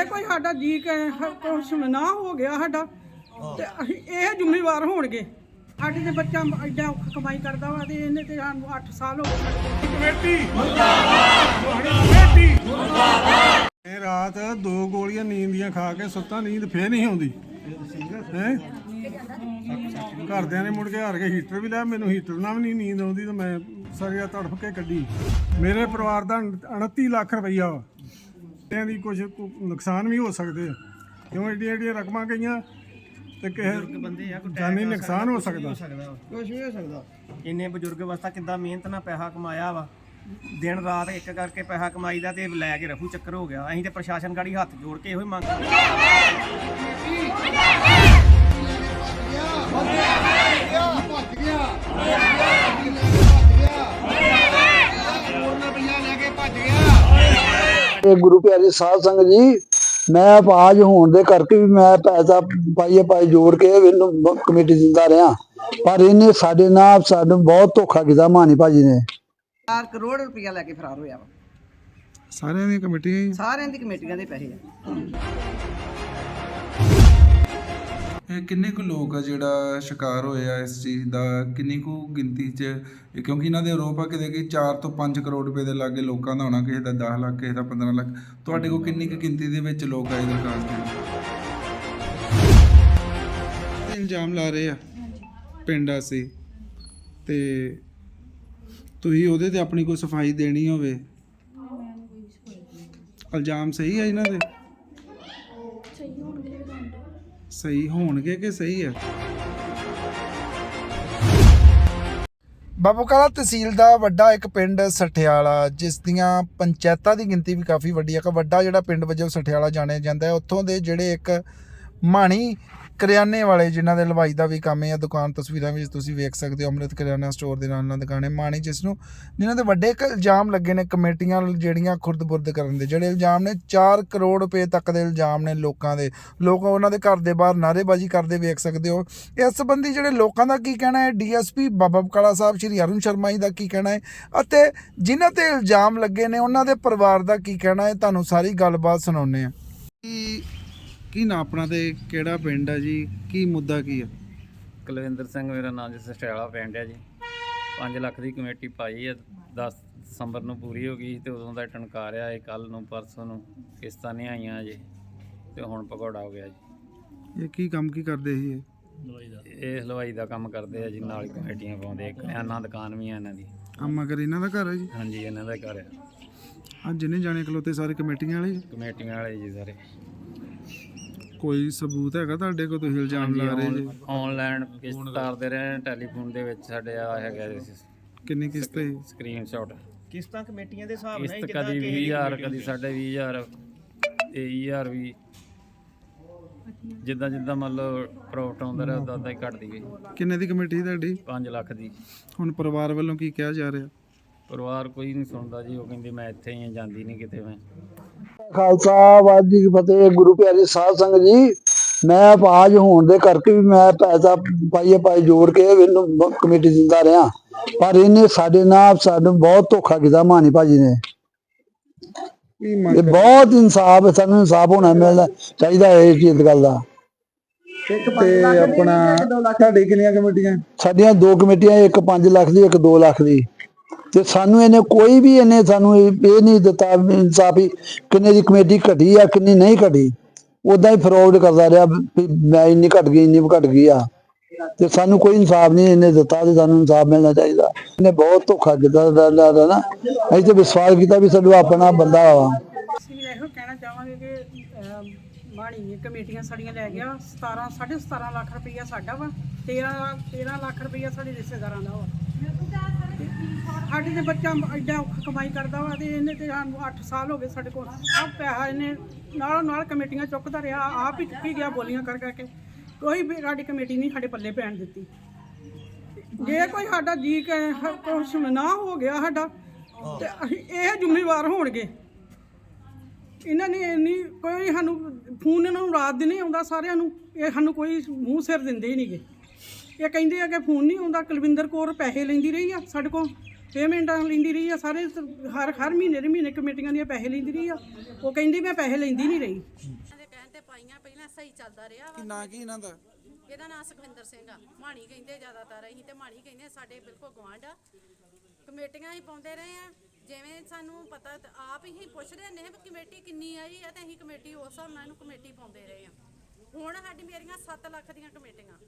ਜੇ ਕੋਈ ਸਾਡਾ ਜੀ ਕੁਛ ਨਾ ਹੋ ਗਿਆ ਸਾਡਾ। ਤੇ ਅਸੀਂ ਇਹ ਜ਼ਿੰਮੇਵਾਰ ਹੋਣਗੇ। ਸਾਡੇ ਦੇ ਬੱਚਾ ਐਡਾ ਔਖਾ ਕਮਾਈ ਕਰਦਾ ਵਾ ਤੇ ਇਹਨੇ ਤੇ ਸਾਨੂੰ 8 ਸਾਲ ਹੋ ਗਏ। ਕਮੇਟੀ। ਕਮੇਟੀ। ਇਹ ਰਾਤ ਦੋ ਗੋਲੀਆਂ ਨੀਂਦ ਦੀਆਂ ਖਾ ਕੇ ਸੁੱਤਾ ਨੀਂਦ ਫੇਰ ਨਹੀਂ ਆਉਂਦੀ। ਹੈ? ਘਰਦਿਆਂ ਨੇ ਮੁੜ ਕੇ ਹਾਰ ਕੇ ਹੀਟਰ ਵੀ ਲਿਆ ਮੈਨੂੰ ਹੀਟਰ ਨਾਲ ਵੀ ਨਹੀਂ ਨੀਂਦ ਆਉਂਦੀ ਤੇ ਮੈਂ ਸਰਿਆ ਤੜਫ ਕੇ ਕੱਢੀ। ਮੇਰੇ ਪਰਿਵਾਰ ਦਾ 29 ਲੱਖ ਰੁਪਈਆ ਇਹਨਾਂ ਦੀ ਕੁਝ ਨੁਕਸਾਨ ਵੀ ਹੋ ਸਕਦੇ ਆ। ਕਿਉਂ ਏਡੀਆਂ ਏਡੀਆਂ ਰਕਮਾਂ ਗਈਆਂ ਤੇ ਕਿਸੇ ਜਾਨੀ ਨੁਕਸਾਨ ਹੋ ਸਕਦਾ। ਕੁਝ ਵੀ। ਹੋ ਸਕਦਾ। ਇੰਨੇ ਬਜ਼ੁਰਗ ਅਵਸਥਾ ਕਿੱਦਾਂ ਮਿਹਨਤ ਨਾਲ ਪੈਸਾ ਕਮਾਇਆ ਵਾ। ਦਿਨ ਰਾਤ ਇੱਕ ਕਰਕੇ ਪੈਸਾ ਕਮਾਈਦਾ ਤੇ ਲੈ ਕੇ ਰਫੂ ਚੱਕਰ ਹੋ ਗਿਆ। ਅਸੀਂ ਤੇ ਪ੍ਰਸ਼ਾਸਨ ਗਾੜੀ ਹੱਥ ਜੋੜ ਕੇ ਇਹੋ ਹੀ ਮੰਗ ਇਹ ਗੁਰੂ ਪਿਆਰੇ ਸਾਧ ਸੰਗਤ ਜੀ ਮੈਂ ਆਜ ਹੋਣ ਦੇ ਕਰਕੇ ਵੀ ਮੈਂ ਪੈਸਾ ਪਾਈਏ ਪਾਈ ਜੋੜ ਕੇ ਇਹਨੂੰ ਕਮੇਟੀ ਦਿੰਦਾ ਰਿਹਾ। ਪਰ ਇਹਨੇ ਸਾਡੇ ਨਾਲ ਸਾਨੂੰ ਬਹੁਤ ਧੋਖਾ ਕੀਤਾ ਮਾਨੀ ਭਾਜੀ ਨੇ। 4 ਕਰੋੜ ਰੁਪਇਆ ਲੈ ਕੇ ਫਰਾਰ ਹੋਇਆ ਵਾ। ਸਾਰਿਆਂ ਦੀਆਂ ਕਮੇਟੀਆਂ ਹੀ। ਸਾਰਿਆਂ ਦੀ ਕਮੇਟੀਆਂ ਦੇ ਪੈਸੇ ਆ। ਕਿੰਨੇ ਕੁ ਲੋਕ ਆ ਜਿਹੜਾ ਸ਼ਿਕਾਰ ਹੋਏ ਆ ਇਸ ਚੀਜ਼ ਦਾ? ਕਿੰਨੀ ਕੁ ਗਿਣਤੀ 'ਚ? ਇਹ ਕਿਉਂਕਿ ਇਹਨਾਂ ਦੇ ਆਰੋਪ ਆ ਕਿ ਕਿ 4 ਤੋਂ 5 ਕਰੋੜ ਰੁਪਏ ਦੇ ਲਾਗੇ ਲੋਕਾਂ ਦਾ ਹੋਣਾ ਕਿਸੇ ਦਾ 10 ਲੱਖ ਕਿਸੇ ਦਾ 15 ਲੱਖ। ਤੁਹਾਡੇ ਕੋਲ ਕਿੰਨੀ ਕੁ ਗਿਣਤੀ ਦੇ ਵਿੱਚ ਲੋਕ ਆਏ ਦਰਖਾਸਤ ਦੇਣ ਇਲਜ਼ਾਮ ਲਾ ਰਹੇ ਆ। ਪਿੰਡ ਅਸੀਂ। ਤੇ ਤੁਸੀਂ ਉਹਦੇ ਤੇ ਆਪਣੀ ਕੋਈ ਸਫ਼ਾਈ ਦੇਣੀ ਹੋਵੇ? ਇਲਜ਼ਾਮ ਸਹੀ ਹੈ ਇਹਨਾਂ ਦੇ? ਸਹੀ ਹੋਣਗੇ ਕਿ ਸਹੀ ਹੈ ਬਾਬੂ ਕਾਲਾ ਤਹਿਸੀਲ ਦਾ ਵੱਡਾ ਇੱਕ ਪਿੰਡ ਸਠਿਆਲਾ, ਜਿਸ ਦੀਆਂ ਪੰਚਾਇਤਾਂ ਦੀ ਗਿਣਤੀ ਵੀ ਕਾਫੀ ਵੱਡੀ ਹੈ ਇੱਕ ਵੱਡਾ ਜਿਹੜਾ ਪਿੰਡ ਵਜੋਂ ਸਠਿਆਲਾ ਜਾਣਿਆ ਜਾਂਦਾ ਹੈ। ਉੱਥੋਂ ਦੇ ਜਿਹੜੇ ਇੱਕ ਮਾਣੀ ਕਰਿਆਨੇ ਵਾਲੇ ਜਿਨ੍ਹਾਂ ਦੇ ਲਵਾਈ ਦਾ ਵੀ ਕੰਮ ਹੈ ਦੁਕਾਨ ਤਸਵੀਰਾਂ ਵਿੱਚ ਤੁਸੀਂ ਵੇਖ ਸਕਦੇ ਹੋ ਅੰਮ੍ਰਿਤ ਕਰਿਆਨਾ ਸਟੋਰ ਦੇ ਨਾਲ ਨਾਲ ਦੁਕਾਨ ਹੈ ਮਾਣੀ ਜਿਸ ਨੂੰ ਜਿਨ੍ਹਾਂ ਦੇ ਵੱਡੇ ਇੱਕ ਇਲਜ਼ਾਮ ਲੱਗੇ ਨੇ ਕਮੇਟੀਆਂ ਜਿਹੜੀਆਂ ਖੁਰਦ-ਬੁਰਦ ਕਰਨ ਦੇ, ਜਿਹੜੇ ਇਲਜ਼ਾਮ ਨੇ 4 ਕਰੋੜ ਰੁਪਏ ਤੱਕ ਦੇ ਇਲਜ਼ਾਮ ਨੇ ਲੋਕਾਂ ਦੇ, ਲੋਕ ਉਹਨਾਂ ਦੇ ਘਰ ਦੇ ਬਾਹਰ ਨਾਅਰੇਬਾਜ਼ੀ ਕਰਦੇ ਵੇਖ ਸਕਦੇ ਹੋ। ਇਸ ਸੰਬੰਧੀ ਜਿਹੜੇ ਲੋਕਾਂ ਦਾ ਕੀ ਕਹਿਣਾ ਹੈ, ਡੀਐਸਪੀ ਬਾਬਾ ਬਕਾਲਾ ਸਾਹਿਬ, ਸ਼੍ਰੀ ਅਰੁਣ ਸ਼ਰਮਾ ਜੀ ਦਾ ਕੀ ਕਹਿਣਾ ਹੈ ਅਤੇ ਜਿਨ੍ਹਾਂ ਤੇ ਇਲਜ਼ਾਮ ਲੱਗੇ ਨੇ, ਉਹਨਾਂ ਦੇ ਪਰਿਵਾਰ ਦਾ ਕੀ ਕਹਿਣਾ ਹੈ, ਤੁਹਾਨੂੰ ਸਾਰੀ ਗੱਲਬਾਤ ਸੁਣਾਉਂਦੇ ਆ ਕੀ ਨਾ ਆਪਣਾ ਤੇ ਕਿਹੜਾ ਪਿੰਡ ਆ ਜੀ? ਕੀ ਮੁੱਦਾ ਕੀ ਆ? ਕੁਲਵਿੰਦਰ ਸਿੰਘ ਮੇਰਾ ਨਾਮ ਜੀ ਸਟਿਆਲਾ ਪਿੰਡ ਹੈ ਜੀ। 5 ਲੱਖ ਦੀ ਕਮੇਟੀ ਪਾਈ ਹੈ 10 ਦਸੰਬਰ ਨੂੰ ਪੂਰੀ ਹੋ ਗਈ ਤੇ ਉਦੋਂ ਦਾ ਟਨਕਾਰਿਆ ਹੈ ਕੱਲ ਨੂੰ ਪਰਸੋਂ ਨੂੰ ਕਿਸ਼ਤਾਂ ਨਹੀਂ ਆਈਆਂ ਜੀ ਤੇ ਹੁਣ ਪਕੌੜਾ ਹੋ ਗਿਆ ਜੀ। ਇਹ ਕੀ ਕੰਮ ਕੀ ਕਰਦੇ ਸੀ ਇਹ? ਇਹ ਹਲਵਾਈ ਦਾ ਕੰਮ ਕਰਦੇ ਆ ਜੀ ਨਾਲ ਹੀ ਕਮੇਟੀਆਂ ਪਾਉਂਦੇ ਇੱਕ ਕਰਿਆਨਾ ਦੁਕਾਨ ਵੀ ਆ ਇਹਨਾਂ ਦੀ। ਆ ਮਗਰ ਇਹਨਾਂ ਦਾ ਘਰ ਹੈ ਜੀ? ਹਾਂਜੀ ਇਹਨਾਂ ਦਾ ਘਰ ਹੈ ਆ ਜਿੰਨੇ ਜਾਣੇ ਖਲੋਤੇ ਸਾਰੇ ਕਮੇਟੀਆਂ ਵਾਲੇ ਜੀ? ਕਮੇਟੀਆਂ ਵਾਲੇ ਜੀ ਸਾਰੇ। ਕੋਈ ਸਬੂਤ ਹੈਗਾ ਤੁਹਾਡੇ ਕੋਲ? ਤੁਸੀਂ ਇਲਜ਼ਾਮ ਲਾ ਰਹੇ ਜੀ। ਆਨਲਾਈਨ ਕਿਸ਼ਤ ਤਾਰਦੇ ਰਹੇ ਟੈਲੀਫੋਨ ਦੇ ਵਿੱਚ ਸਾਡੇ ਆ ਹੈਗਾ ਕਿੰਨੀ ਕਿਸ਼ਤ ਹੈ? ਸਕਰੀਨ ਸ਼ਾਟ ਕਿਸ਼ਤਾਂ ਕਮੇਟੀਆਂ ਦੇ ਹਿਸਾਬ ਨਾਲ ਕਿਸ਼ਤ ਜਿੱਦਾਂ ਕਦੀ ਕਿਸੇ ਦੀ 20000 ਕਮੇਟੀ ਕਦੀ ਸਾਢੇ 20000 23000 ਵੀ। ਜਿੱਦਾਂ ਜਿੱਦਾਂ ਮੰਨ ਲਓ ਪ੍ਰੋਫਿਟ ਆਉਂਦਾ ਰਿਹਾ ਉਦਾਂ ਉਦਾਂ ਹੀ ਘਟਦੀ ਗਈ। ਕਿੰਨੇ ਦੀ ਕਮੇਟੀ ਤੁਹਾਡੀ? 5 ਲੱਖ ਦੀ। ਹੁਣ ਪਰਿਵਾਰ ਵੱਲੋਂ ਕੀ ਕਿਹਾ ਜਾ ਰਿਹਾ? ਪਰਿਵਾਰ ਕੋਈ ਨਹੀਂ ਸੁਣਦਾ ਜੀ ਉਹ ਕਹਿੰਦੀ ਮੈਂ ਇੱਥੇ ਹੀ ਹਾਂ ਜਾਂਦੀ ਨਹੀਂ ਕਿਤੇ ਮੈਂ। ਖਾਲਸਾ ਵਾਹਿਗੁਰੂ ਜੀ ਕੀ ਫਤਿਹ ਗੁਰੂ ਪਿਆਰੇ ਸਾਧ ਸੰਗਤ ਜੀ। ਮੈਂ ਆਜ ਹੋਣ ਦੇ ਕਰਕੇ ਵੀ ਮੈਂ ਪੈਸਾ ਪਾਈਏ ਪਾਈ ਜੋੜ ਕੇ ਇਹਨੂੰ ਕਮੇਟੀ ਦਿੰਦਾ ਰਿਹਾ। ਪਰ ਇਹਨੇ ਸਾਡੇ ਨਾਲ ਸਾਨੂੰ ਬਹੁਤ ਧੋਖਾ ਕੀਤਾ ਮਾਨੀ ਭਾਜੀ ਨੇ। ਇਹ ਬਹੁਤ ਇਨਸਾਫ ਸਾਨੂੰ ਇਨਸਾਫ ਹੋਣਾ ਮਿਲਦਾ ਚਾਹੀਦਾ ਹੈ ਇਸ ਚੀਜ਼ ਗੱਲ ਦਾ। ਤੇ ਆਪਣਾ ਤੁਹਾਡੀ ਕਿੰਨੀਆਂ ਕਮੇਟੀਆਂ? ਸਾਡੀਆਂ ਦੋ ਕਮੇਟੀਆਂ ਇੱਕ 5 ਲੱਖ ਦੀ ਇੱਕ 2 ਲੱਖ ਦੀ। ਤੇ ਸਾਨੂੰ ਇਹਨੇ ਕੋਈ ਵੀ ਇਹਨੇ ਸਾਨੂੰ ਇਹ ਨਹੀਂ ਦਿੱਤਾ ਇਨਸਾਫ ਹੀ ਕਿੰਨੇ ਦੀ ਕਮੇਟੀ ਘਟੀ ਆ, ਕਿੰਨੀ ਨਹੀਂ ਘਟੀ। ਉਦਾਂ ਹੀ ਫਰੋਡ ਕਰਦਾ ਰਿਹਾ ਮੈਂ ਇੰਨੀ ਘਟ ਗਈ, ਇੰਨੀ ਘਟ ਗਈ ਆ। ਤੇ ਸਾਨੂੰ ਕੋਈ ਇਨਸਾਫ ਨਹੀਂ ਇਹਨੇ ਦਿੱਤਾ ਤੇ ਸਾਨੂੰ ਇਨਸਾਫ ਮਿਲਣਾ ਚਾਹੀਦਾ। ਇਹਨੇ ਬਹੁਤ ਧੋਖਾ ਕੀਤਾ ਦਾ ਨਾ। ਅਸੀਂ ਤੇ ਵਿਸ਼ਵਾਸ ਕੀਤਾ ਵੀ ਸਾਡਾ ਆਪਣਾ ਬੰਦਾ ਵਾ। ਅਸੀਂ ਇਹੋ ਕਹਿਣਾ ਚਾਹਾਂਗੇ ਕਿ ਮਾਣੀ ਕਮੇਟੀਆਂ ਸਾਡੀਆਂ ਲੈ ਗਿਆ 17 17.5 ਲੱਖ ਰੁਪਈਆ ਸਾਡਾ ਵਾ 13 13 ਲੱਖ ਰੁਪਈਆ ਸਾਡੇ ਰਿਸ਼ਤੇਦਾਰਾਂ ਦਾ ਵਾ। ਤੇ ਸਾਡੇ ਦੇ ਬੱਚਾ ਐਡਾ ਔਖਾ ਕਮਾਈ ਕਰਦਾ ਵਾ ਤੇ ਇਹਨੇ ਤੇ ਸਾਨੂੰ 8 ਸਾਲ ਹੋ ਗਏ ਸਾਡੇ ਕੋਲ। ਸਭ ਪੈਸਾ ਇਹਨੇ ਨਾਲੋਂ ਨਾਲ ਕਮੇਟੀਆਂ ਚੁੱਕਦਾ ਰਿਹਾ, ਆਪ ਹੀ ਚੁੱਕੀ ਗਿਆ ਬੋਲੀਆਂ ਕਰ ਕਰਕੇ। ਕੋਈ ਵੀ ਸਾਡੀ ਕਮੇਟੀ ਨਹੀਂ ਸਾਡੇ ਪੱਲੇ ਪੈਣ ਦਿੱਤੀ। ਜੇ ਕੋਈ ਸਾਡਾ ਜੀ ਕੁਛ ਨਾ ਹੋ ਗਿਆ ਸਾਡਾ, ਤੇ ਇਹ ਜ਼ਿੰਮੇਵਾਰ ਹੋਣਗੇ। ਇਹਨਾਂ ਨੇ ਇੰਨੀ ਕੋਈ ਸਾਨੂੰ ਫੋਨ ਇਹਨਾਂ ਨੂੰ ਰਾਤ ਦਿਨ ਨਹੀਂ ਆਉਂਦਾ, ਸਾਰਿਆਂ ਨੂੰ ਇਹ ਸਾਨੂੰ ਕੋਈ ਮੂੰਹ ਸਿਰ ਦਿੰਦੇ ਹੀ ਨਹੀਂਗੇ ਇਹ ਕਹਿੰਦੇ ਆ ਕਿ ਫੋਨ ਨਹੀਂ ਆਉਂਦਾ ਕੁਲਵਿੰਦਰ ਕੌਰ ਪੈਸੇ ਲੈਂਦੀ ਰਹੀ ਆ ਸਾਡੇ ਕੋਲ ਪੇਮੈਂਟਾਂ ਲੈਂਦੀ ਰਹੀ ਆ ਸਾਰੇ ਹਰ ਹਰ ਮਹੀਨੇ ਦੇ ਮਹੀਨੇ ਕਮੇਟੀਆਂ ਦੀਆਂ ਪੈਸੇ ਲੈਂਦੀ ਰਹੀ ਆ। ਉਹ ਕਹਿੰਦੀ ਮੈਂ ਪੈਸੇ ਲੈਂਦੀ ਨਹੀਂ ਰਹੀ। ਇਹਨਾਂ ਦੇ ਕਹਿਣ ਤੇ ਪਾਈਆਂ ਪਹਿਲਾਂ ਸਹੀ ਚੱਲਦਾ ਰਿਹਾ ਵਾ। ਨਾ ਕੀ ਇਹਨਾਂ ਦਾ? ਇਹਦਾ ਨਾਂ ਸੁਖਵਿੰਦਰ ਸਿੰਘ ਆ। ਮਾਣੀ ਕਹਿੰਦੇ ਜ਼ਿਆਦਾਤਰ ਅਸੀਂ ਤੇ ਮਾਣੀ ਕਹਿੰਦੇ ਸਾਡੇ ਬਿਲਕੁਲ ਗਵਾਂਢ ਆ। ਕਮੇਟੀਆਂ ਹੀ ਪਾਉਂਦੇ ਰਹੇ ਆ। ਜਿਵੇਂ ਸਾਨੂੰ ਪਤਾ ਤੇ ਆਪ ਹੀ ਪੁੱਛਦੇ ਹੁੰਦੇ ਹਾਂ ਵੀ ਕਮੇਟੀ ਕਿੰਨੀ ਆਈ ਆ ਤੇ ਅਸੀਂ ਕਮੇਟੀ ਉਸ ਹਿਸਾਬ ਨਾਲ ਇਹਨੂੰ ਕਮੇਟੀ ਪਾਉਂਦੇ ਰਹੇ ਆ। ਹੁਣ ਸਾਡੀ ਮੇਰੀਆਂ 7 ਲੱਖ ਦੀਆਂ ਕਮੇਟੀਆਂ।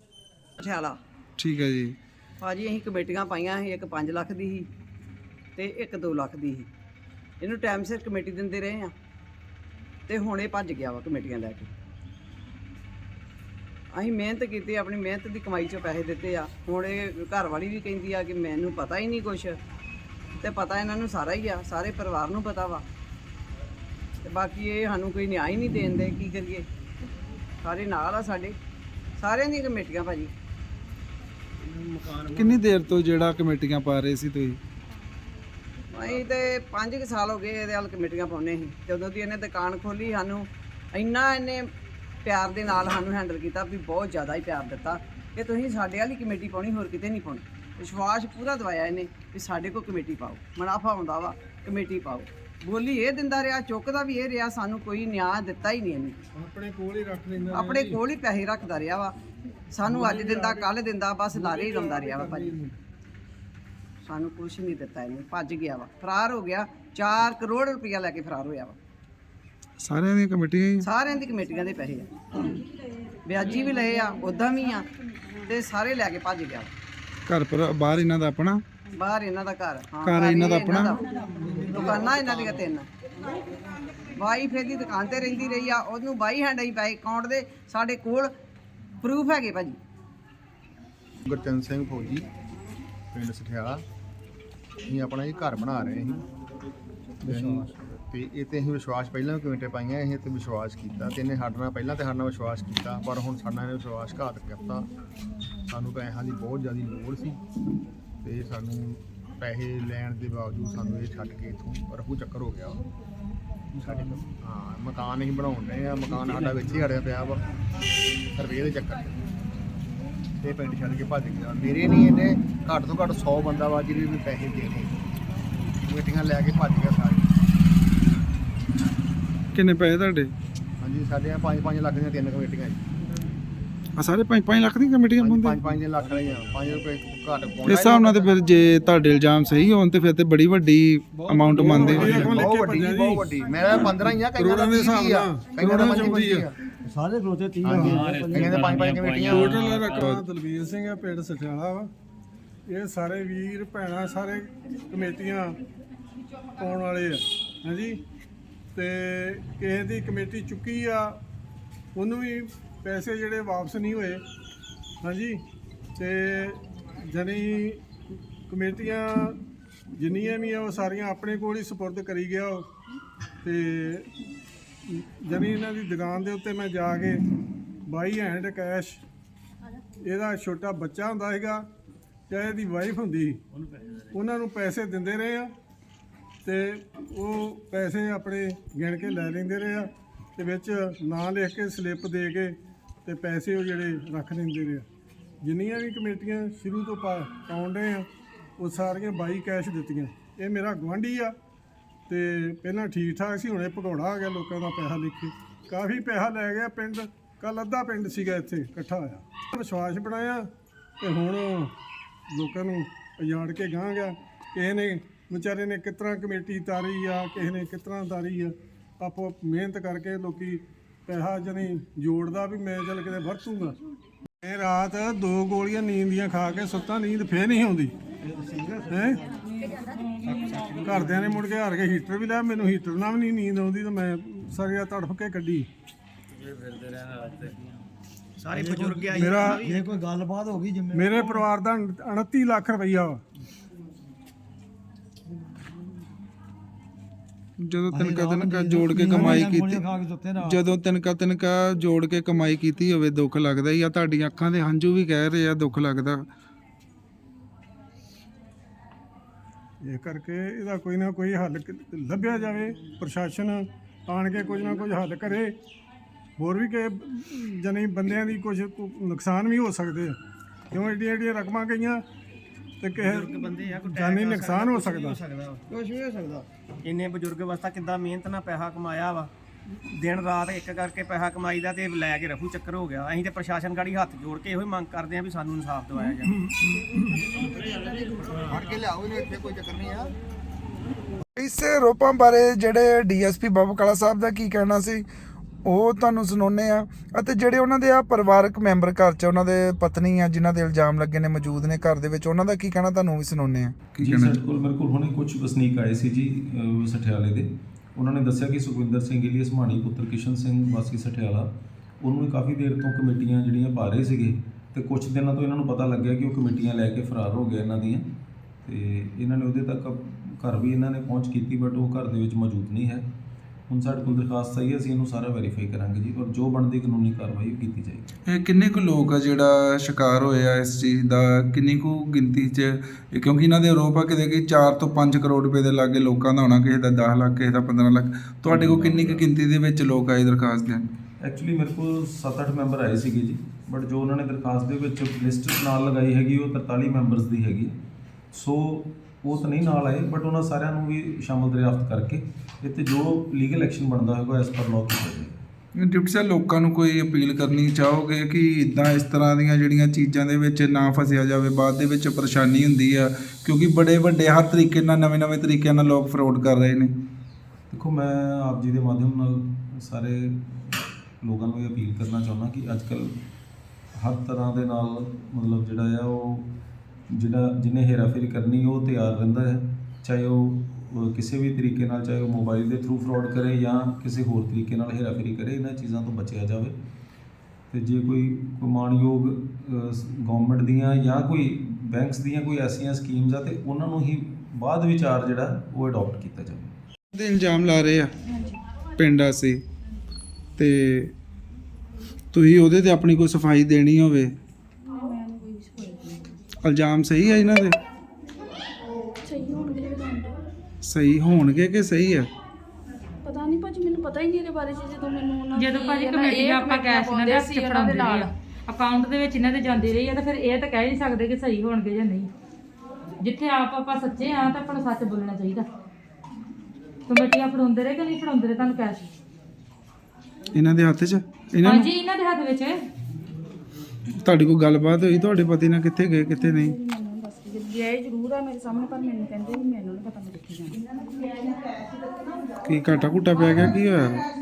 ਪਠਿਆਲਾ। ਠੀਕ ਹੈ ਜੀ। ਭਾਜੀ ਅਸੀਂ ਕਮੇਟੀਆਂ ਪਾਈਆਂ ਸੀ ਇੱਕ 5 ਲੱਖ ਦੀ ਸੀ ਤੇ ਇੱਕ 2 ਲੱਖ ਦੀ ਸੀ। ਇਹਨੂੰ ਟਾਈਮ ਸਿਰ ਕਮੇਟੀ ਦਿੰਦੇ ਰਹੇ ਆ ਤੇ ਹੁਣ ਇਹ ਭੱਜ ਗਿਆ ਵਾ ਕਮੇਟੀਆਂ ਲੈ ਕੇ। ਅਸੀਂ ਮਿਹਨਤ ਕੀਤੀ ਆਪਣੀ ਮਿਹਨਤ ਦੀ ਕਮਾਈ ਚੋਂ ਪੈਸੇ ਦਿੱਤੇ ਆ। ਹੁਣ ਇਹ ਘਰ ਵਾਲੀ ਵੀ ਕਹਿੰਦੀ ਆ ਕਿ ਮੈਨੂੰ ਪਤਾ ਹੀ ਨਹੀਂ ਕੁਛ ਤੇ ਪਤਾ ਇਹਨਾਂ ਨੂੰ ਸਾਰਾ ਹੀ ਆ ਸਾਰੇ ਪਰਿਵਾਰ ਨੂੰ ਪਤਾ ਵਾ। ਤੇ ਬਾਕੀ ਇਹ ਸਾਨੂੰ ਕੋਈ ਨਿਆਂ ਹੀ ਨਹੀਂ ਦੇਣ ਦੇ ਕੀ ਕਰੀਏ? ਸਾਰੇ ਨਾਲ ਆ ਸਾਡੇ ਸਾਰਿਆਂ ਦੀਆਂ ਕਮੇਟੀਆਂ ਭਾਜੀ। ਕਿੰਨੀ ਦੇਰ ਤੋਂ ਜਿਹੜਾ ਕਮੇਟੀਆਂ ਪਾ ਰਹੇ ਸੀ ਤੁਸੀਂ? ਅਸੀਂ ਤੇ 5 ਕੁ ਸਾਲ ਹੋ ਗਏ ਇਹਦੇ ਹਾਲ ਕਮੇਟੀਆਂ ਪਾਉਂਦੇ ਸੀ। ਜਦੋਂ ਦੀ ਇਹਨੇ ਦੁਕਾਨ ਖੋਲੀ ਸਾਨੂੰ ਇੰਨਾ ਇਹਨੇ ਪਿਆਰ ਦੇ ਨਾਲ ਸਾਨੂੰ ਹੈਂਡਲ ਕੀਤਾ ਵੀ ਬਹੁਤ ਜ਼ਿਆਦਾ ਹੀ ਪਿਆਰ ਦਿੱਤਾ ਕਿ ਤੁਸੀਂ ਸਾਡੇ ਵਾਲੀ ਕਮੇਟੀ ਪਾਉਣੀ ਹੋਰ ਕਿਤੇ ਨਹੀਂ ਪਾਉਣੀ। ਵਿਸ਼ਵਾਸ ਪੂਰਾ ਦਵਾਇਆ ਇਹਨੇ ਵੀ ਸਾਡੇ ਕੋਲ ਕਮੇਟੀ ਪਾਓ। ਮੁਨਾਫਾ ਹੁੰਦਾ ਵਾ ਕਮੇਟੀ ਪਾਓ। ਬੋਲੀ ਇਹ ਦਿੰਦਾ ਰਿਹਾ ਚੁੱਕਦਾ ਵੀ ਇਹ ਰਿਹਾ ਸਾਨੂੰ ਕੋਈ ਨਿਆਂ ਦਿੱਤਾ ਹੀ ਨਹੀਂ ਇਹਨੇ। ਆਪਣੇ ਕੋਲ ਹੀ ਰੱਖ ਲੈਂਦਾ ਆਪਣੇ ਕੋਲ ਹੀ ਪੈਸੇ ਰੱਖਦਾ ਰਿਹਾ ਵਾ। ਸਾਨੂੰ ਅੱਜ ਦਿੰਦਾ ਕੱਲ ਦਿੰਦਾ ਬਸ ਲਾਰੇ ਹੀ ਲਾਉਂਦਾ ਰਿਹਾ ਵਾ ਭਾਜੀ। ਸਾਨੂੰ ਕੁਝ ਨਹੀਂ ਦਿੱਤਾ ਇਹਨੇ ਭੱਜ ਗਿਆ ਵਾ ਫਰਾਰ ਹੋ ਗਿਆ 4 ਕਰੋੜ ਰੁਪਇਆ ਲੈ ਕੇ ਫਰਾਰ ਹੋਇਆ ਵਾ। ਸਾਰਿਆਂ ਦੀਆਂ ਕਮੇਟੀਆਂ ਹੀ? ਸਾਰਿਆਂ ਦੀ ਕਮੇਟੀਆਂ ਦੇ ਪੈਸੇ ਆ। ਵਿਆਜੀ ਵੀ ਲਏ ਆ ਉਦਾਂ ਵੀ ਆ ਤੇ ਸਾਰੇ ਲੈ ਕੇ ਭੱਜ ਗਿਆ ਵਾ। ਘਰ ਪਰ ਬਾਹਰ ਇਹਨਾਂ ਦਾ ਆਪਣਾ? ਬਾਹਰ ਇਹਨਾਂ ਦਾ ਘਰ ਹਾਂ ਘਰ ਇਹਨਾਂ ਦਾ ਆਪਣਾ? ਦੁਕਾਨਾਂ ਇਹਨਾਂ ਦੀਆਂ ਤਿੰਨ। ਵਾਈਫ ਇਹਦੀ ਦੁਕਾਨ ਤੇ ਰਹਿੰਦੀ ਰਹੀ ਆ ਉਹਨੂੰ ਬਾਈ ਹੈਂਡ ਹੀ ਪਏ ਅਕਾਊਂਟ ਦੇ ਸਾਡੇ ਕੋਲ ਪ੍ਰੂਫ ਹੈਗੇ ਭਾਜੀ। ਗੁਰਚਰਨ ਸਿੰਘ ਫੌਜੀ ਪਿੰਡ ਸਠਿਆਲਾ। ਅਸੀਂ ਆਪਣਾ ਇਹ ਘਰ ਬਣਾ ਰਹੇ ਸੀ। ਤੇ ਇਹ ਤੇ ਅਸੀਂ ਵਿਸ਼ਵਾਸ ਪਹਿਲਾਂ ਵੀ ਕਮੇਟੇ ਪਾਈਆਂ ਇਹ ਤੇ ਵਿਸ਼ਵਾਸ ਕੀਤਾ ਤੇ ਇਹਨੇ ਸਾਡੇ ਨਾਲ ਪਹਿਲਾਂ ਤੇ ਸਾਡੇ ਨਾਲ ਵਿਸ਼ਵਾਸ ਕੀਤਾ ਪਰ ਹੁਣ ਸਾਡਾ ਇਹਨੇ ਵਿਸ਼ਵਾਸਘਾਤ ਕਰਤਾ। ਸਾਨੂੰ ਪੈਸਿਆਂ ਦੀ ਬਹੁਤ ਜ਼ਿਆਦਾ ਲੋੜ ਸੀ ਤੇ ਸਾਨੂੰ ਪੈਸੇ ਲੈਣ ਦੇ ਬਾਵਜੂਦ ਸਾਨੂੰ ਇਹ ਛੱਡ ਕੇ ਇਥੋਂ ਰਫੂ ਚੱਕਰ ਹੋ ਗਿਆ। ਸਾਡੇ ਕੋਲ। ਹਾਂ ਮਕਾਨ ਅਸੀਂ ਬਣਾਉਣ ਰਹੇ ਆ ਮਕਾਨ ਸਾਡਾ ਵਿੱਚ ਹੀ ਅੜਿਆ ਪਿਆ ਵਾ। ਸਰਵੇ ਦੇ ਚੱਕਰ 'ਚ। ਤੇ ਪਿੰਡ ਛੱਡ ਕੇ ਭੱਜ ਗਿਆ। ਮੇਰੇ ਨਹੀਂ ਇਹਨੇ ਘੱਟ ਤੋਂ ਘੱਟ 100 ਬੰਦਾ ਵਾ ਜਿਹੜੇ ਵੀ ਪੈਸੇ ਦੇਣੇ ਮੀਟਿੰਗਾਂ ਲੈ ਕੇ ਭੱਜ ਗਿਆ ਸਾਰੇ। ਕਿੰਨੇ ਪੈਸੇ ਤੁਹਾਡੇ? ਹਾਂਜੀ ਸਾਡੇ 5-5 ਲੱਖ ਦੀਆਂ ਤਿੰਨ ਕਮੇਟੀਆਂ ਜੀ। ਆ ਸਾਰੇ 5-5 ਲੱਖ ਦੀਆਂ ਕਮੇਟੀਆਂ ਪਾਉਂਦੇ। 5-5 ਲੱਖ ਵਾਲੀਆਂ 5 ਰੁਪਏ ਘੱਟ ਇਸ ਪਾਉਣਾ ਹਿਸਾਬ ਨਾਲ ਤੇ ਫਿਰ ਜੇ ਤੁਹਾਡੇ ਇਲਜ਼ਾਮ ਸਹੀ ਹੋਣ ਤੇ ਫਿਰ ਤੇ ਬੜੀ ਵੱਡੀ ਅਮਾਉਂਟ ਮੰਨਦੇ ਹੋ ਬਹੁਤ ਵੱਡੀ ਜੀ, ਬਹੁਤ ਵੱਡੀ। ਮੇਰਾ 15 ਹੀ ਆ ਕਈਆਂ ਦਾ 20 ਆ। ਕਈਆਂ ਦਾ 25 ਆ। ਸਾਰੇ ਖਲੋਤੇ 30 ਕਈਆਂ ਦੇ 5-5 ਕਮੇਟੀਆਂ। ਟੋਟਲ ਰਕਮ ਦਲਵੀਰ ਸਿੰਘ ਆ ਪਿੰਡ ਸਠਿਆਲਾ ਵਾ। ਇਹ ਸਾਰੇ ਵੀਰ ਭੈਣਾਂ ਸਾਰੇ ਕਮੇਟੀਆਂ ਪਾਉਣ ਵਾਲੇ ਆ। ਹਾਂਜੀ? ਤੇ ਕਿਸੇ ਦੀ ਕਮੇਟੀ ਚੁੱਕੀ ਆ ਉਹਨੂੰ ਵੀ ਪੈਸੇ ਜਿਹੜੇ ਵਾਪਸ ਨਹੀਂ ਹੋਏ ਹਾਂਜੀ ਤੇ ਜਨੀ ਕਮੇਟੀਆਂ ਜਿੰਨੀਆਂ ਵੀ ਆ ਉਹ ਸਾਰੀਆਂ ਆਪਣੇ ਕੋਲ ਹੀ ਸਪੁਰਦ ਕਰੀ ਗਿਆ ਉਹ ਤੇ ਜਨੀ ਇਹਨਾਂ ਦੀ ਦੁਕਾਨ ਦੇ ਉੱਤੇ ਮੈਂ ਜਾ ਕੇ ਬਾਈ ਹੈਂਡ ਕੈਸ਼ ਇਹਦਾ ਛੋਟਾ ਬੱਚਾ ਹੁੰਦਾ ਹੈਗਾ ਤੇ ਇਹਦੀ ਵਾਈਫ ਹੁੰਦੀ। ਉਹਨਾਂ ਨੂੰ ਪੈਸੇ ਦਿੰਦੇ ਰਹੇ ਆ ਤੇ ਉਹ ਪੈਸੇ ਆਪਣੇ ਗਿਣ ਕੇ ਲੈ ਲੈਂਦੇ ਰਹੇ ਆ ਤੇ ਵਿੱਚ ਨਾਂ ਲਿਖ ਕੇ ਸਲਿੱਪ ਦੇ ਕੇ ਤੇ ਪੈਸੇ ਉਹ ਜਿਹੜੇ ਰੱਖ ਦਿੰਦੇ ਰਹੇ ਆ ਜਿੰਨੀਆਂ ਵੀ ਕਮੇਟੀਆਂ ਸ਼ੁਰੂ ਤੋਂ ਪਾ ਪਾਉਂਦੇ ਆ, ਉਹ ਸਾਰੀਆਂ ਬਾਈ ਕੈਸ਼ ਦਿੱਤੀਆਂ। ਇਹ ਮੇਰਾ ਗੁਆਂਢੀ ਆ ਤੇ ਪਹਿਲਾਂ ਠੀਕ ਠਾਕ ਸੀ, ਹੁਣੇ ਭਗੌੜਾ ਆ ਗਿਆ ਲੋਕਾਂ ਦਾ ਪੈਸਾ ਲਿਖ ਕੇ। ਕਾਫੀ ਪੈਸਾ ਲੈ ਗਿਆ ਪਿੰਡ ਕੱਲ ਅੱਧਾ ਪਿੰਡ ਸੀਗਾ ਇੱਥੇ, ਇਕੱਠਾ ਹੋਇਆ। ਵਿਸ਼ਵਾਸ ਬਣਾਇਆ ਤੇ ਹੁਣ ਲੋਕਾਂ ਨੂੰ ਉਜਾੜ ਕੇ ਗਾਂ ਗਿਆ ਕਿਸੇ ਨੇ ਵਿਚਾਰੇ ਨੇ ਕਿਤਨਾ ਕਮੇਟੀ ਤਾਰੀ ਆ, ਕਿਸੇ ਨੇ ਕਿਤਨਾ ਤਾਰੀ ਆ ਆਪੋ ਮਿਹਨਤ ਕਰਕੇ ਲੋਕੀ ਪੈਸਾ ਜਣੀ ਜੋੜਦਾ ਵੀ ਮੈਂ ਚੱਲ ਕਿਤੇ ਵਰਤੂੰਗਾ। ਮੈਂ ਰਾਤ ਦੋ ਗੋਲੀਆਂ ਨੀਂਦ ਦੀਆਂ ਖਾ ਕੇ ਸੁੱਤਾ ਨੀਂਦ ਫੇਰ ਨਹੀਂ ਆਉਂਦੀ। ਹੈ? ਘਰਦਿਆਂ ਨੇ ਮੁੜ ਕੇ ਹਾਰ ਕੇ ਹੀਟਰ ਵੀ ਲਿਆ ਮੈਨੂੰ ਹੀਟਰ ਨਾਲ ਵੀ ਨਹੀਂ ਨੀਂਦ ਆਉਂਦੀ ਤਾਂ ਮੈਂ ਸਾਰੀ ਰਾਤ ਤੜਫ ਕੇ ਕੱਢੀ। ਸਾਰੇ ਬਜ਼ੁਰਗ ਆਈ ਮੇਰਾ ਜੇ ਕੋਈ ਗੱਲਬਾਤ ਹੋ ਗਈ ਜਿੰਮੇ ਮੇਰੇ ਪਰਿਵਾਰ ਦਾ 29 ਲੱਖ ਰੁਪਈਆ ਵਾ। ਜਦੋਂ ਤਿਨਕਾ ਤਿਨਕਾ ਜੋੜ ਕੇ ਕਮਾਈ ਕੀਤੀ ਜਦੋਂ ਤਿਨਕਾ ਤਿਨਕਾ ਜੋੜ ਕੇ ਕਮਾਈ ਕੀਤੀ ਹੋਵੇ ਦੁੱਖ ਲੱਗਦਾ ਹੀ ਆ। ਤੁਹਾਡੀਆਂ ਅੱਖਾਂ ਦੇ ਹੰਝੂ ਵੀ ਕਹਿ ਰਹੇ ਆ ਦੁੱਖ ਲੱਗਦਾ। ਇਹ ਕਰਕੇ ਇਹਦਾ ਕੋਈ ਨਾ ਕੋਈ ਹੱਲ ਲੱਭਿਆ ਜਾਵੇ ਪ੍ਰਸ਼ਾਸਨ ਆਣ ਕੇ ਕੁਝ ਨਾ ਕੁਝ ਹੱਲ ਕਰੇ। ਹੋਰ ਵੀ ਕਿ ਜਨੀ ਬੰਦਿਆਂ ਦੀ ਕੁਝ ਨੁਕਸਾਨ ਵੀ ਹੋ ਸਕਦੇ ਆ। ਕਿਉਂ ਏਡੀਆਂ ਏਡੀਆਂ ਰਕਮਾਂ ਗਈਆਂ? ਤੇ ਕਿਸੇ ਬੰਦੇ ਆ ਕੋਈ ਜਾਨੀ ਨੁਕਸਾਨ ਹੋ ਸਕਦਾ। ਵਾ। ਕੁਝ ਵੀ ਹੋ ਸਕਦਾ। ਇੰਨੇ ਬਜ਼ੁਰਗ ਅਵਸਥਾ ਕਿੱਦਾਂ ਮਿਹਨਤ ਨਾਲ ਪੈਸਾ ਕਮਾਇਆ ਵਾ? ਦਿਨ ਰਾਤ ਇੱਕ ਕਰਕੇ ਪੈਸਾ ਕਮਾਈਦਾ ਤੇ ਲੈ ਕੇ ਰਫੂ ਚੱਕਰ ਹੋ ਗਿਆ। ਅਸੀਂ ਤੇ ਪ੍ਰਸ਼ਾਸਨ ਗਾੜੀ ਹੱਥ ਜੋੜ ਕੇ ਇਹੋ ਹੀ ਮੰਗ ਕਰਦੇ ਆ ਵੀ ਸਾਨੂੰ ਇਨਸਾਫ ਦਿਵਾਇਆ ਜਾਵੇ। ਫੜ ਕੇ ਲਿਆਓ ਇਹਨੂੰ ਇੱਥੇ ਕੋਈ ਚੱਕਰ ਨਹੀਂ ਆ। ਇਸ ਰੋਪਾਂ ਬਾਰੇ ਜਿਹੜੇ ਡੀਐਸਪੀ ਬਾਬੂ ਕਾਲਾ ਸਾਹਿਬ ਦਾ ਕੀ ਕਹਿਣਾ ਸੀ? ਉਹ ਤੁਹਾਨੂੰ ਸੁਣਾਉਂਦੇ ਆ। ਅਤੇ ਜਿਹੜੇ ਉਹਨਾਂ ਦੇ ਆ ਪਰਿਵਾਰਕ ਮੈਂਬਰ ਘਰ 'ਚ ਉਹਨਾਂ ਦੇ ਪਤਨੀ ਆ ਜਿਨ੍ਹਾਂ ਦੇ ਇਲਜ਼ਾਮ ਲੱਗੇ ਨੇ ਮੌਜੂਦ ਨੇ ਘਰ ਦੇ ਵਿੱਚ ਉਹਨਾਂ ਦਾ ਕੀ ਕਹਿਣਾ ਤੁਹਾਨੂੰ ਵੀ ਸੁਣਾਉਂਦੇ ਆ? ਕੀ ਜੀ ਕਹਿਣਾ? ਸਾਡੇ ਕੋਲ ਮੇਰੇ ਕੋਲ ਹੁਣੇ ਕੁਝ ਵਸਨੀਕ ਆਏ ਸੀ ਜੀ ਅਹ, ਸਠਿਆਲੇ ਦੇ। ਉਹਨਾਂ ਨੇ ਦੱਸਿਆ ਕਿ ਸੁਖਵਿੰਦਰ ਸਿੰਘ ਇਲੀਅਸ ਮਾਣੀ ਪੁੱਤਰ ਕਿਸ਼ਨ ਸਿੰਘ ਵਾਸੀ ਸਠਿਆਲਾ ਉਹਨੂੰ ਕਾਫੀ ਦੇਰ ਤੋਂ ਕਮੇਟੀਆਂ ਜਿਹੜੀਆਂ ਪਾ ਰਹੇ ਸੀਗੇ ਤੇ ਕੁਝ ਦਿਨਾਂ ਤੋਂ ਇਹਨਾਂ ਨੂੰ ਪਤਾ ਲੱਗਿਆ ਕਿ ਉਹ ਕਮੇਟੀਆਂ ਲੈ ਕੇ ਫਰਾਰ ਹੋ ਗਿਆ ਇਹਨਾਂ ਦੀਆਂ। ਤੇ ਇਹਨਾਂ ਨੇ ਉਹਦੇ ਤੱਕ ਘਰ ਵੀ ਇਹਨਾਂ ਨੇ ਪਹੁੰਚ ਕੀਤੀ ਬਟ ਉਹ ਘਰ ਦੇ ਵਿੱਚ ਮੌਜੂਦ ਨਹੀਂ ਹੈ। ਹੁਣ ਸਾਡੇ ਕੋਲ ਦਰਖਾਸਤ ਆਈ ਹੈ ਅਸੀਂ ਇਹਨੂੰ ਸਾਰਾ ਵੈਰੀਫਾਈ ਕਰਾਂਗੇ ਜੀ ਔਰ ਜੋ ਬਣਦੀ ਕਾਨੂੰਨੀ ਕਾਰਵਾਈ ਉਹ ਕੀਤੀ ਜਾਏਗੀ। ਇਹ ਕਿੰਨੇ ਕੁ ਲੋਕ ਆ ਜਿਹੜਾ ਸ਼ਿਕਾਰ ਹੋਏ ਆ ਇਸ ਚੀਜ਼ ਦਾ? ਕਿੰਨੀ ਕੁ ਗਿਣਤੀ 'ਚ? ਇਹ ਕਿਉਂਕਿ ਇਹਨਾਂ ਦੇ ਆਰੋਪ ਆ ਕਿ ਕਿ 4 ਤੋਂ 5 ਕਰੋੜ ਰੁਪਏ ਦੇ ਲਾਗੇ ਲੋਕਾਂ ਦਾ ਹੋਣਾ ਕਿਸੇ ਦਾ 10 ਲੱਖ ਕਿਸੇ ਦਾ 15 ਲੱਖ। ਤੁਹਾਡੇ ਕੋਲ ਕਿੰਨੀ ਕੁ ਗਿਣਤੀ ਦੇ ਵਿੱਚ ਲੋਕ ਆਏ ਦਰਖਾਸਤ ਦੇਣ? ਐਕਚੁਅਲੀ ਮੇਰੇ ਕੋਲ 7-8 ਮੈਂਬਰ ਆਏ ਸੀਗੇ ਜੀ ਬਟ ਜੋ ਉਹਨਾਂ ਨੇ ਦਰਖਾਸਤ ਦੇ ਵਿੱਚ ਲਿਸਟ ਨਾਲ ਲਗਾਈ ਹੈਗੀ ਉਹ 43 ਮੈਂਬਰਸ ਦੀ ਹੈਗੀ। ਸੋ ਉਹ ਤਾਂ ਨਹੀਂ ਨਾਲ ਆਏ ਬਟ ਉਹਨਾਂ ਸਾਰਿਆਂ ਨੂੰ ਵੀ ਸ਼ਾਮਲ ਦਰਿਆਫਤ ਕਰਕੇ ਇਹ ਤੇ ਜੋ ਲੀਗਲ ਐਕਸ਼ਨ ਬਣਦਾ ਹੋਏਗਾ ਐਸ ਪਰ ਲਾਅ ਕੀਤਾ ਡਿਪਟੀ ਸਾਹਿਬ ਲੋਕਾਂ ਨੂੰ ਕੋਈ ਅਪੀਲ ਕਰਨੀ ਚਾਹੋਗੇ ਕਿ ਇਦਾਂ ਇਸ ਤਰ੍ਹਾਂ ਦੀਆਂ ਜਿਹੜੀਆਂ ਚੀਜ਼ਾਂ ਦੇ ਵਿੱਚ ਨਾ ਫਸਿਆ ਜਾਵੇ ਬਾਅਦ ਦੇ ਵਿੱਚ ਪਰੇਸ਼ਾਨੀ ਹੁੰਦੀ ਆ ਕਿਉਂਕਿ ਬੜੇ ਵੱਡੇ ਹਰ ਤਰੀਕੇ ਨਾਲ ਨਵੇਂ-ਨਵੇਂ ਤਰੀਕਿਆਂ ਨਾਲ ਲੋਕ ਫਰੋਡ ਕਰ ਰਹੇ ਨੇ। ਦੇਖੋ ਮੈਂ ਆਪ ਜੀ ਦੇ ਮਾਧਿਅਮ ਨਾਲ ਸਾਰੇ ਲੋਕਾਂ ਨੂੰ ਇਹ ਅਪੀਲ ਕਰਨਾ ਚਾਹੁੰਦਾ ਕਿ ਅੱਜ ਕੱਲ ਹਰ ਤਰ੍ਹਾਂ ਦੇ ਨਾਲ ਮਤਲਬ ਜਿਹੜਾ ਆ ਉਹ ਜਿਹੜਾ ਜਿਹਨੇ ਹੇਰਾਫੇਰੀ ਕਰਨੀ ਉਹ ਤਿਆਰ ਰਹਿੰਦਾ ਹੈ ਚਾਹੇ ਉਹ ਕਿਸੇ ਵੀ ਤਰੀਕੇ ਨਾਲ ਚਾਹੇ ਉਹ ਮੋਬਾਈਲ ਦੇ ਥਰੂ ਫਰਾਡ ਕਰੇ ਜਾਂ ਕਿਸੇ ਹੋਰ ਤਰੀਕੇ ਨਾਲ ਹੇਰਾਫੇਰੀ ਕਰੇ ਇਹਨਾਂ ਚੀਜ਼ਾਂ ਤੋਂ ਬਚਿਆ ਜਾਵੇ। ਤੇ ਜੇ ਕੋਈ ਮਾਣਯੋਗ ਗਵਰਨਮੈਂਟ ਦੀਆਂ ਜਾਂ ਕੋਈ ਬੈਂਕਸ ਦੀਆਂ ਕੋਈ ਐਸੀਆਂ ਸਕੀਮਸ ਆ ਤੇ ਉਹਨਾਂ ਨੂੰ ਹੀ ਬਾਅਦ ਵਿਚਾਰ ਜਿਹੜਾ ਉਹ ਅਡਾਪਟ ਕੀਤਾ ਜਾਵੇ। ਦੇ ਇਲਜ਼ਾਮ ਲਾ ਰਹੇ ਆ। ਪਿੰਡ ਅਸੀਂ ਤੇ ਤੁਸੀਂ ਉਹਦੇ ਤੇ ਆਪਣੀ ਕੋਈ ਸਫ਼ਾਈ ਦੇਣੀ ਹੋਵੇ? ਇਲਜ਼ਾਮ ਸਹੀ ਹੈ ਇਹਨਾਂ ਦੇ? ਸਹੀ ਹੋਣਗੇ ਕਿ ਸਹੀ ਆ? ਪਤਾ ਨਹੀਂ ਭਾਜੀ ਮੈਨੂੰ ਪਤਾ ਹੀ ਨਹੀਂ ਇਹਦੇ ਬਾਰੇ 'ਚ ਜਦੋਂ ਮੈਨੂੰ ਉਹਨਾਂ ਜਦੋਂ ਦੀ ਭਾਜੀ ਇਹਨਾਂ- ਕਮੇਟੀ ਇਹ ਆਪਾਂ ਕਮੇਟੀਆਂ ਕੈਸ਼ ਇਹਨਾਂ ਦੇ ਹੱਥ ਸੀ ਚ ਇਹਨਾਂ ਫੜਾਉਂਦੇ ਨਾਲ। ਰਹੇ ਆ ਅਕਾਊਂਟ ਦੇ ਵਿੱਚ ਇਹਨਾਂ ਦੇ ਜਾਂਦੇ ਰਹੀ ਆ ਤਾਂ ਫਿਰ ਇਹ ਤਾਂ ਕਹਿ ਨਹੀਂ ਸਕਦੇ ਕਿ ਸਹੀ ਹੋਣਗੇ ਜਾਂ ਨਹੀਂ। ਜਿੱਥੇ ਆਪ ਆਪਾਂ ਸੱਚੇ ਆ ਤਾਂ ਆਪਾਂ ਨੂੰ ਸੱਚ ਬੋਲਣਾ ਚਾਹੀਦਾ। ਕਮੇਟੀਆਂ ਫੜਾਉਂਦੇ ਰਹੇ ਕਿ ਨਹੀਂ ਫੜਾਉਂਦੇ ਰਹੇ ਤੁਹਾਨੂੰ ਕੈਸ਼ ਇਹਨਾਂ ਦੇ ਹੱਥ 'ਚ? ਇਹਨਾਂ ਹਾਂਜੀ ਇਹਨਾਂ ਦੇ ਹੱਥ ਵਿੱਚ। ਨੂੰ ਤੁਹਾਡੀ ਕੋਈ ਗੱਲਬਾਤ ਹੋਈ? ਤੁਹਾਡੇ ਪਤੀ ਨਾਲ ਕਿੱਥੇ ਗਏ ਕਿੱਥੇ ਨਹੀਂ? ਗਏ ਜ਼ਰੂਰ ਆ ਮੇਰੇ ਸਾਹਮਣੇ, ਪਰ ਮੈਨੂੰ ਕਹਿੰਦੇ ਵੀ ਮੈਨੂੰ ਨਹੀਂ ਪਤਾ ਮੈਂ ਕਿੱਥੇ ਜਾਣਾ। ਕੀ ਘਾਟਾ ਘੁੱਟਾ ਪੈ ਗਿਆ, ਕੀ ਹੋਇਆ?